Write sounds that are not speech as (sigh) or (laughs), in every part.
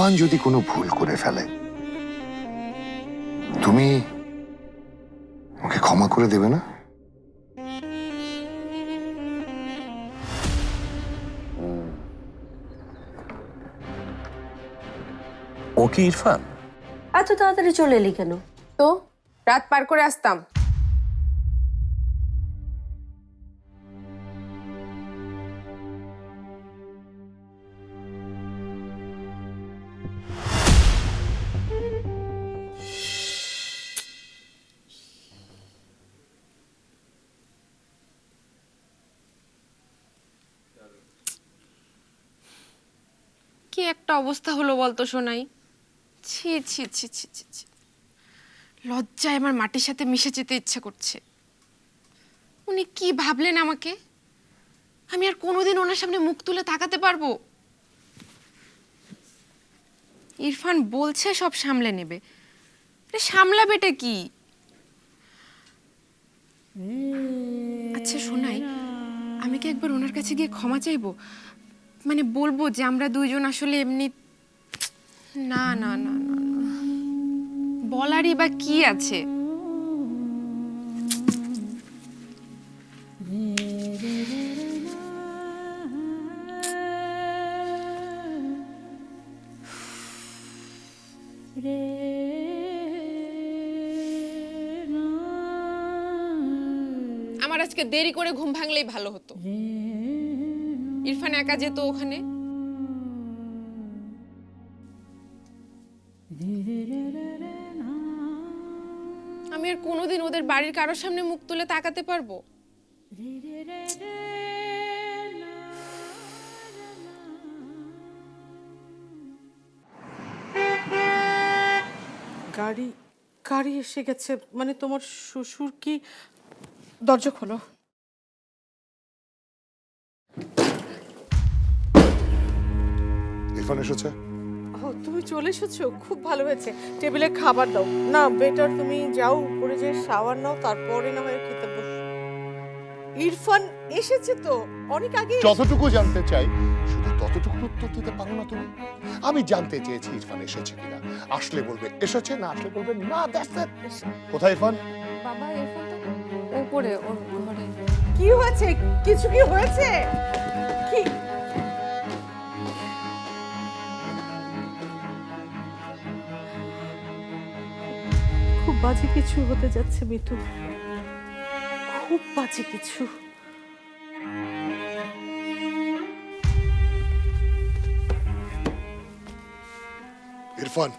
ইরফান যদি কোনো ভুল করে ফেলে তুমি ওকে ক্ষমা করে দেবে না? ও কি ইরফান? এত তাড়াতাড়ি চলে এলি কেন? তো? রাত পার করে আসতাম। একটা অবস্থা হলো বলতো শোনাই ছি ছি ছি ছি ছি ছি। লজ্জায় আমার মাটির সাথে মিশে যেতে ইচ্ছে করছে। উনি কি ভাবলেন আমাকে? আমি আর কোনোদিন ওনার সামনে মুখ তুলে তাকাতে পারব? ইরফান বলছে সব সামলে নেবে। সামলাবেটা কি? আচ্ছা শোনাই আমি কি একবার ওনার কাছে গিয়ে ক্ষমা চাইব? মানে বলব যে আমরা দুইজন আসলে এমনি না না না বলারই বা কি আছে? আমার আজকে দেরি করে ঘুম ভাঙলেই ভালো হতো। ইরফান একা যেত ওখানে? আমি আর কোনোদিন ওদের বাড়ির কারোর সামনে মুখ তুলে তাকাতে পারব? গাড়ি গাড়ি এসে গেছে। মানে তোমার শ্বশুর কি দরজা খোলো? ইরফান এসেছে? ও তুমি চলে এসেছ? খুব ভালো হয়েছে। টেবিলে খাবার দাও। না বেটার তুমি যাও উপরে যে শাওয়ার নাও তারপরে না হয় খেতে বসো। ইরফান এসেছে তো? অনেক আগে যতটুকু জানতে চাই শুধু ততটুকু উত্তর দিতে পারো না তুমি? আমি জানতে চেয়েছি ইরফান এসেছে কিনা। আসলে বলবে এসেছে না আসলে বলবে না দ্যাটস ইট কোথায় ইরফান? বাবা ইরফান তো উপরে ওর ঘরে। কি হয়েছে? কিছু কি হয়েছে? কি বাজে কিছু হতে যাচ্ছে মিতু খুব বাজে কিছু। ইরফান।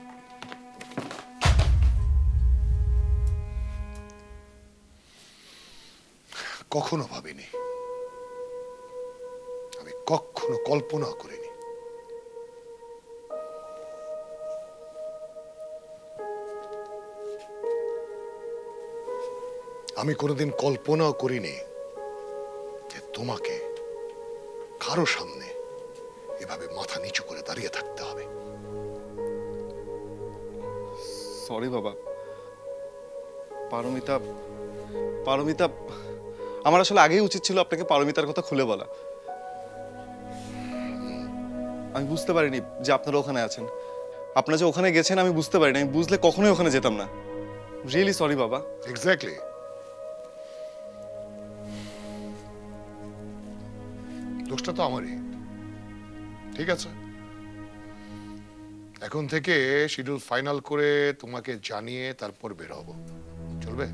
কখনো ভাবিনি। আমি কখনো কল্পনা করিনি। আমি কোনোদিন কল্পনাও করিনি যে তোমাকে কারও সামনে এভাবে মাথা নিচু করে দাঁড়িয়ে থাকতে হবে। সরি বাবা। পারমিতা পারমিতা আমার আসলে আগেই উচিত ছিল আপনাকে পারমিতার কথা খুলে বলা। আমি বুঝতে পারিনি যে আপনারা ওখানে আছেন। আপনারা যে ওখানে গেছেন আমি বুঝতে পারিনি আমি বুঝলে কখনোই ওখানে যেতাম না। রিয়েলি সরি বাবা। এক্স্যাক্টলি দোষটা তো আমারই। ঠিক আছে? এখন থেকে শিডিউল ফাইনাল করে তোমাকে জানিয়ে তারপর বের হব। চলবে?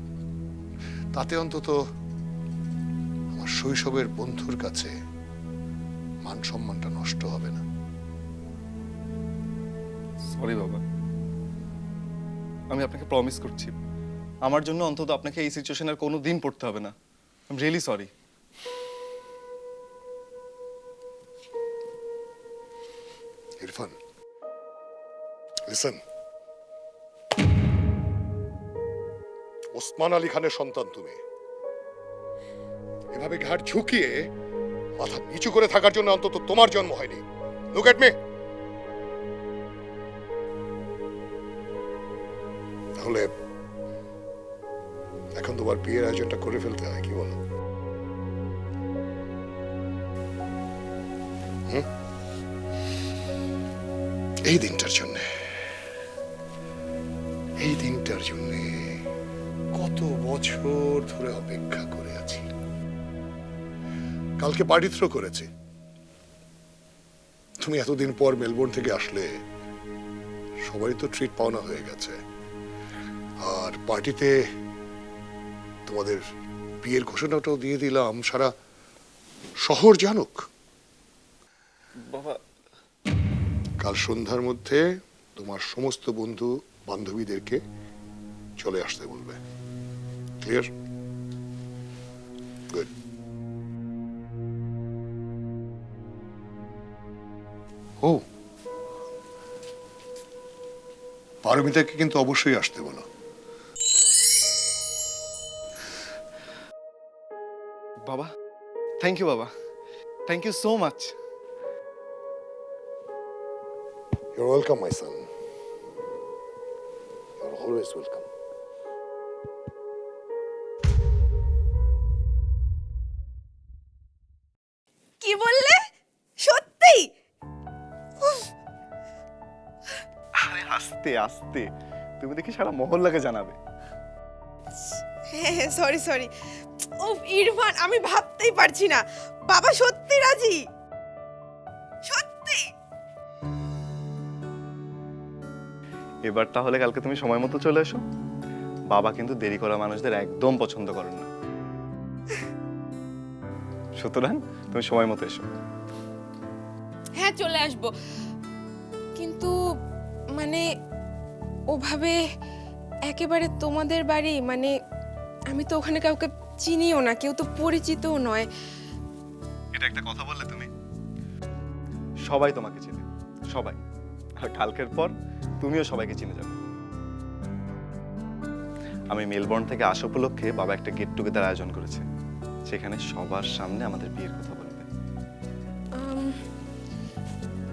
তাতে অন্তত আমার শৈশবের বন্ধুর কাছে মান সম্মানটা নষ্ট হবে না। সরি বাবা। আমি আপনাকে প্রমিস করছি। আমার জন্য অন্তত আপনাকে এই সিচুয়েশনের কোনো দিন পড়তে হবে না। I am really sorry Irfan listen Osman Ali খানের সন্তান তুমি। এভাবে ঘাট ঝুঁকিয়ে মাথা নিচু করে থাকার জন্য অন্তত তোমার জন্ম হয়নি। লুক এট মি তাহলে এখন তোমার বিয়ের আয়োজনটা করে ফেলতে হয়, কি বলো? হুম? এই দিনটার জন্যে। এই দিনটার জন্যে কত বছর ধরে অপেক্ষা করে আছি। কালকে পার্টি থ্রো করেছি। তুমি এতদিন পর মেলবোর্ন থেকে আসলে সবাই তো ট্রিট পাওনা হয়ে গেছে। আর পার্টিতে তোমাদের বিয়ের ঘোষণাটাও দিয়ে দিলাম, সারা শহর জানুক। বাবা কাল সন্ধ্যার মধ্যে তোমার সমস্ত বন্ধু বান্ধবীদেরকে চলে আসতে বলবে। ক্লিয়ার গুড ও। পারমিতাকে কিন্তু অবশ্যই আসতে বলো। বাবা থ্যাংক ইউ বাবা। Thank you so much You're welcome, my son. You're always welcome. কি বললে? সত্যি? আরে আস্তে আস্তে। তুমি দেখি সারা মহল্লাকে জানাবে। হ্যাঁ সরি সরি ও ইরফান আমি ভাবতেই পারছি না। বাবা সত্যি রাজি? এবার তাহলে কালকে তুমি সময় মতো চলে এসো। বাবা কিন্তু দেরি করা মানুষদের একদম পছন্দ করেন না। সুতরাং তুমি সময় মতো এসো। হ্যাঁ চলে আসব। কিন্তু মানে ওভাবে একেবারে তোমাদের বাড়ি মানে আমি তো ওখানে কাউকে চিনিও না কেউ তো পরিচিতও নয়। এটা একটা কথা বললে তুমি? সবাই তোমাকে চেনে সবাই। আর কালকের পর তুমিও সবাইকে চিনে যাবে। আমি মেলবোর্ন থেকে আসা উপলক্ষে বাবা একটা গেট টুগেদার আয়োজন করেছে। সেখানে সবার সামনে আমাদের বিয়ের কথা বলবে।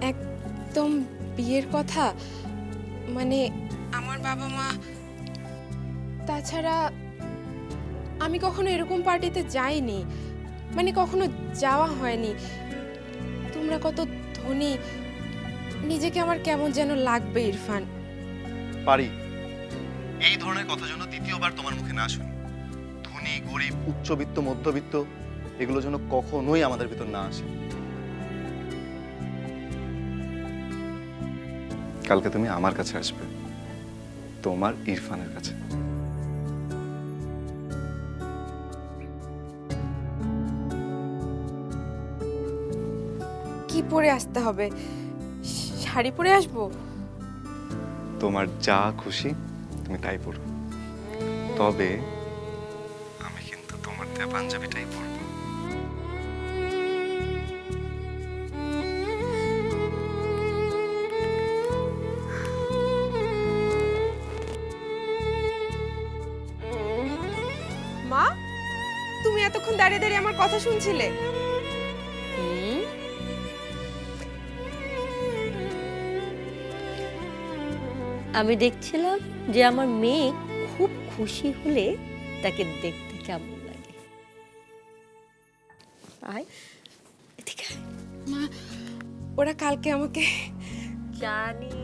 একদম বিয়ের কথা? মানে আমার বাবা মা? তাছাড়া আমি কখনো এরকম পার্টিতে যাইনি। মানে কখনো যাওয়া হয়নি। তোমরা কত ধনী নিজেকে আমার কেমন যেন লাগবে ইরফান। পারি। এই ধরনের কথা যেন দ্বিতীয়বার তোমার মুখে না শুনি। ধনী গরিব উচ্চবিত্ত মধ্যবিত্ত এগুলো যেন কখনোই আমাদের ভিতর না আসে। কালকে তুমি আমার কাছে আসবে। তোমার ইরফানের কাছে। কি পরে আসতে হবে? শাড়ি পরে আসব? তোমার যা খুশি তুমি তাই পড়ো তবে আমি কিন্তু তোমার দেয়া পাঞ্জাবিটাই পরবো। মা তুমি এতক্ষণ দাঁড়িয়ে দাঁড়িয়ে আমার কথা শুনছিলে? আমি দেখছিলাম যে আমার মেয়ে খুব খুশি হলে তাকে দেখতে কেমন লাগে। আয় এদিকে। মা ওরা কালকে আমাকে জানি।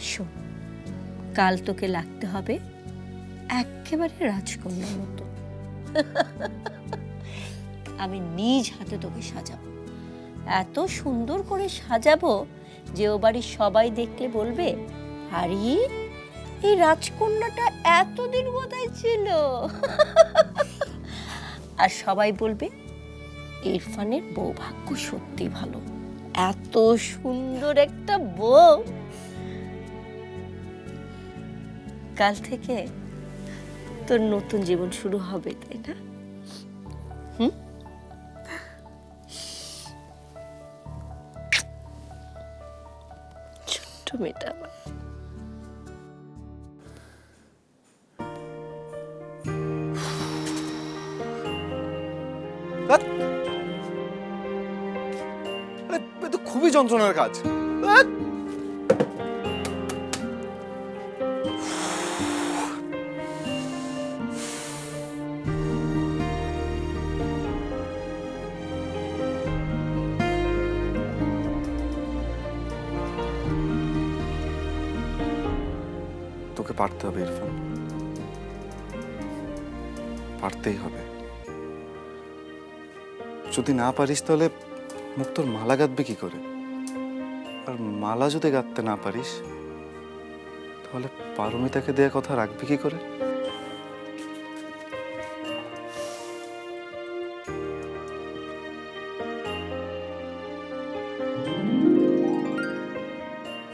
শোন কাল তোকে লাগতে হবে একেবারে রাজকন্যার মতো। আমি নিজ হাতে তোকে সাজাবো। এত সুন্দর করে সাজাবো যে ও বাড়ির সবাই দেখলে বলবে, আরে, এই রাজকন্যাটা এতদিন কোথায় ছিল। আর সবাই বলবে, ইরফানের বৌভাগ্য সত্যি ভালো। এত সুন্দর একটা বউ। কাল থেকে তোর নতুন জীবন শুরু হবে, তাই না? ছোট্ট মেয়েটা খুবই যন্ত্রণার কাজ। পারতে হবে ইরফান। পারতেই হবে। যদি না পারিস তাহলে মুখ তোর মালা গাঁথবে কি করে? আর মালা যদি গাঁথতে না পারিস, তাহলে পারমিতাকে দেয়া কথা রাখবি কি করে?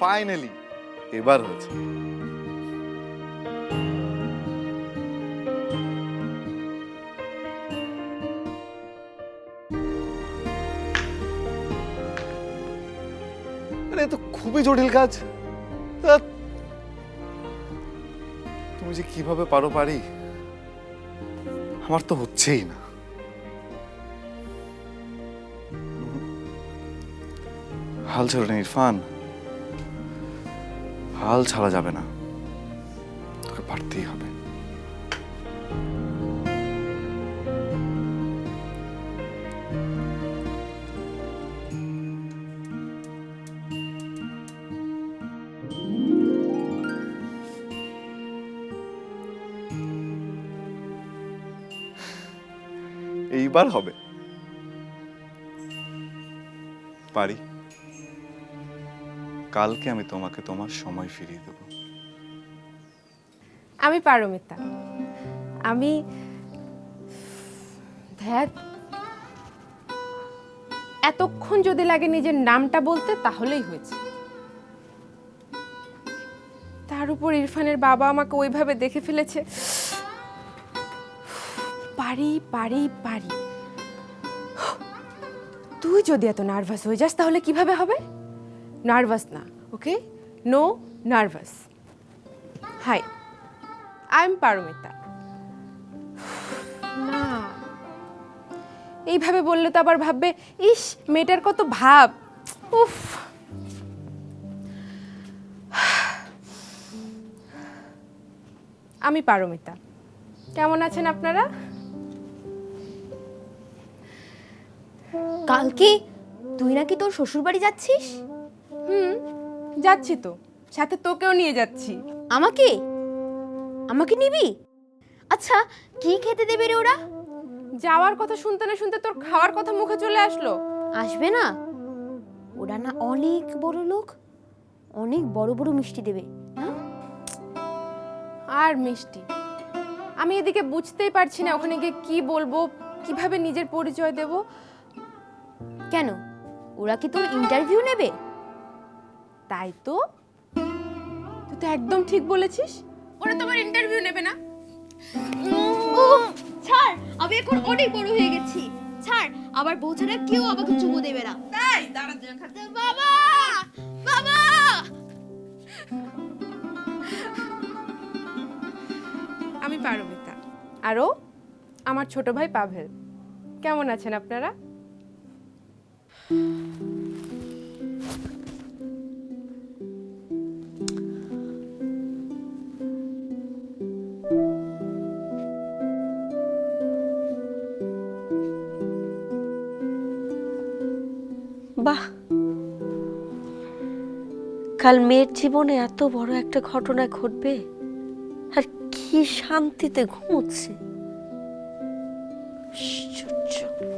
ফাইনালি এবার হয়েছে। খুবই জটিল কাজ। তুমি যে কীভাবে পারো পারি, আমার তো হচ্ছেই না। হাল ছাড়ো না, ইরফান। হাল ছাড়া যাবে না। তোকে পারতেই হবে। এইবার হবে। পারি। কালকে আমি তোমাকে তোমার সময় ফিরিয়ে দেবো। আমি পারমিতা আমি ধ্যাত, এতক্ষণ যদি লাগে নিজের নামটা বলতে, তাহলেই হয়েছে। তার উপর ইরফানের বাবা আমাকে ওইভাবে দেখে ফেলেছে। পারি পারি পারি। তুই যদি এত নার্ভাস হয়ে যাস, তাহলে কীভাবে হবে? নার্ভাস না, okay? No nervous. Hi, I am Paromita. না। এইভাবে বললে তো আবার ভাববে, ইস, মেয়েটার কত ভাব। উফ। আমি পারমিতা। কেমন আছেন আপনারা? কালকে তুই নাকি তোর শ্বশুর বাড়ি যাচ্ছিস? হুম যাচ্ছি তো। সাথে তোকেও নিয়ে যাচ্ছি। আমাকে? আমাকে নিবি? আচ্ছা কি খেতে দেবে রে ওরা? যাওয়ার কথা শুনতে না শুনতে তোর খাওয়ার কথা মুখে চলে আসলো। আসবে না? ওরা না অনেক বড় লোক অনেক বড় বড় মিষ্টি দেবে আর মিষ্টি। আমি এদিকে বুঝতেই পারছি না ওখানে গিয়ে কি বলব কীভাবে নিজের পরিচয় দেব। কেন? ওরা কি তোর ইন্টারভিউ নেবে? তাই তো। তুই তো একদম ঠিক বলেছিস। ওরা তোমার ইন্টারভিউ নেবে না। ছাড় আমি এখন অনেক বড় হয়ে গেছি। ছাড় আবার বউ ছাড়া কেউ আমাকে চুমু দেবে না। তাই? দাঁড়া বাবা বাবা! আমি পারমিতা। আরও আমার ছোট ভাই পাভেল। কেমন আছেন আপনারা? বাহ কাল মেয়ের জীবনে এত বড় একটা ঘটনা ঘটবে আর কি শান্তিতে ঘুমোচ্ছে আশ্চর্য।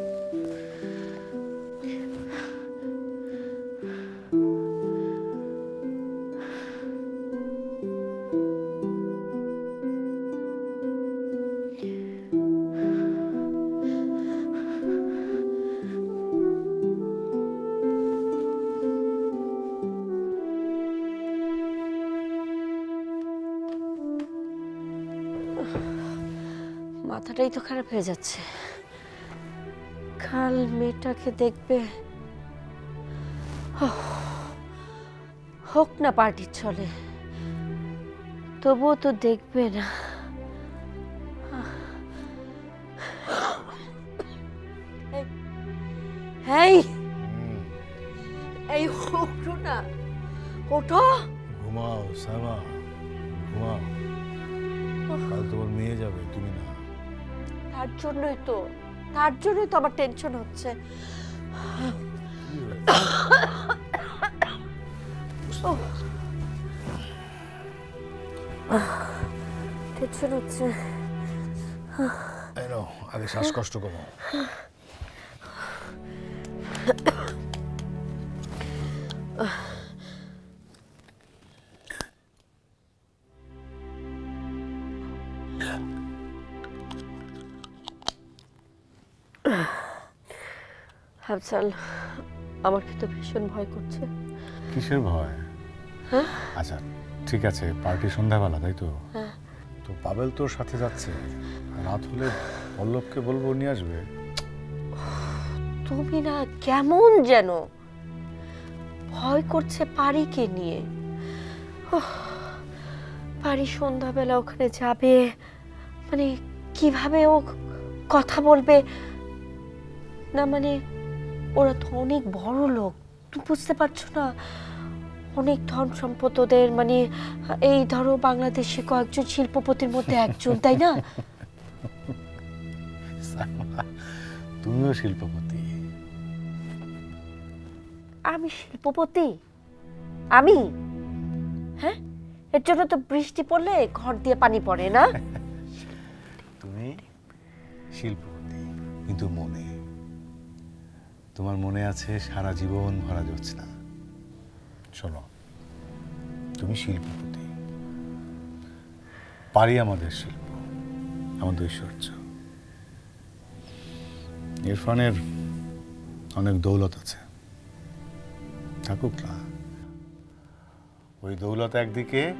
হয়ে যাচ্ছে। কাল মেয়েটাকে দেখবে হোক না পার্টির চলে তবুও তো দেখবে না। এই এই ওঠো না ওঠো। ঘুমাও সাবা ঘুমাও। কাল তোমার মেয়ে যাবে তুমি না। তার জন্যই তো, তার জন্যই তো আমার টেনশন হচ্ছে। টেনশন হচ্ছে। এই নাও, আগে শ্বাসকষ্ট কমাও হাফসাল আমার কিন্তু ভীষণ ভয় করছে। কিসের ভয়? হ্যাঁ? আচ্ছা ঠিক আছে পার্টি সন্ধ্যাবেলা তাই তো? হ্যাঁ। তো পাবেল তোর সাথে যাচ্ছে। রাত হলে পল্লবকে বলব নিয়ে আসবে। তুমি না কেমন যেন ভয় করছে পারিকে নিয়ে। পারি সন্ধ্যাবেলা ওখানে যাবে মানে কীভাবে ও কথা বলবে? না মানে ওরা তো অনেক বড় লোক। তুমি বুঝতে পারছ না? অনেক ধন সম্পদ ওদের মানে এই ধরো বাংলাদেশে কয়েকজন শিল্পপতির মধ্যে একজন তাই না? (laughs) তুমিও শিল্পপতি। আমি শিল্পপতি? আমি? হ্যাঁ? এর জন্য তো বৃষ্টি পড়লে ঘর দিয়ে পানি পড়ে না? (laughs) তুমি শিল্পপতি কিন্তু মনে তোমার মনে আছে সারা জীবন ভরা যাচ্ছে না শোনো তুমি শিল্পপতি। পারি আমাদের শিল্প আমাদের ঐশ্বর্য। ইরফানের অনেক দৌলত আছে। থাকুক না। ওই দৌলত একদিকে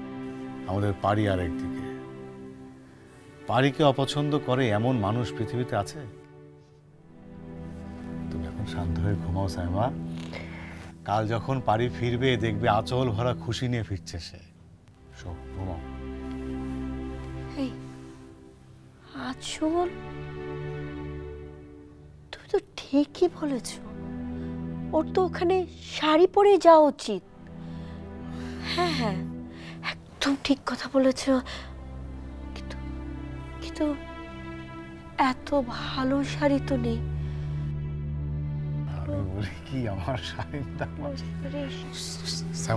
আমাদের পারি আর একদিকে পারিকে অপছন্দ করে এমন মানুষ পৃথিবীতে আছে? শান্ত হয়ে ঘুমাও সাইমা। কাল যখন পারি ফিরবে, দেখবে আচল ভরা খুশি নিয়ে ফিরছে সে। শো ঘুমাও। এই আচল তুমি তো ঠিকই বলেছ। ওর তো ওখানে শাড়ি পরে যাওয়া উচিত। হ্যাঁ হ্যাঁ একদম ঠিক কথা বলেছ। কিন্তু কিন্তু এত ভালো শাড়ি তো নেই। আমি বলি কি আমার আরে,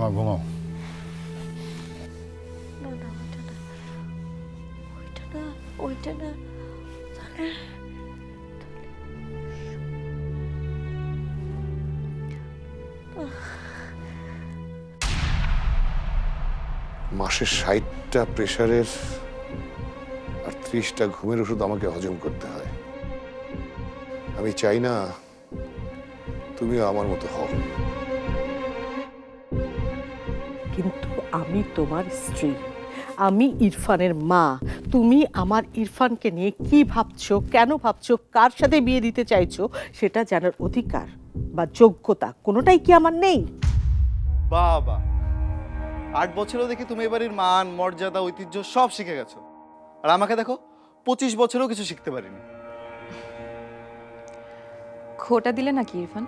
ঘুমাও। না না ওইটা না। ওইটা না ওইটা না। তাহলে মাসে ষাটটা প্রেশারের আর ত্রিশটা ঘুমের ওষুধ আমাকে হজম করতে হয়। আমি চাই না তুমিও আমার মতো হও। কিন্তু আমি তোমার স্ত্রী। আমি ইরফানের মা। তুমি আমার ইরফানকে নিয়ে কি ভাবছ কেন ভাবছ কার সাথে বিয়ে দিতে চাইছো সেটা জানার অধিকার বা যোগ্যতা কোনোটাই কি আমার নেই? বাবা আট বছরেও দেখি তুমি এবারের মান মর্যাদা ঐতিহ্য সব শিখে গেছো। আর আমাকে দেখো পঁচিশ বছরেও কিছু শিখতে পারিনি। খোটা দিলে নাকি ইরফান?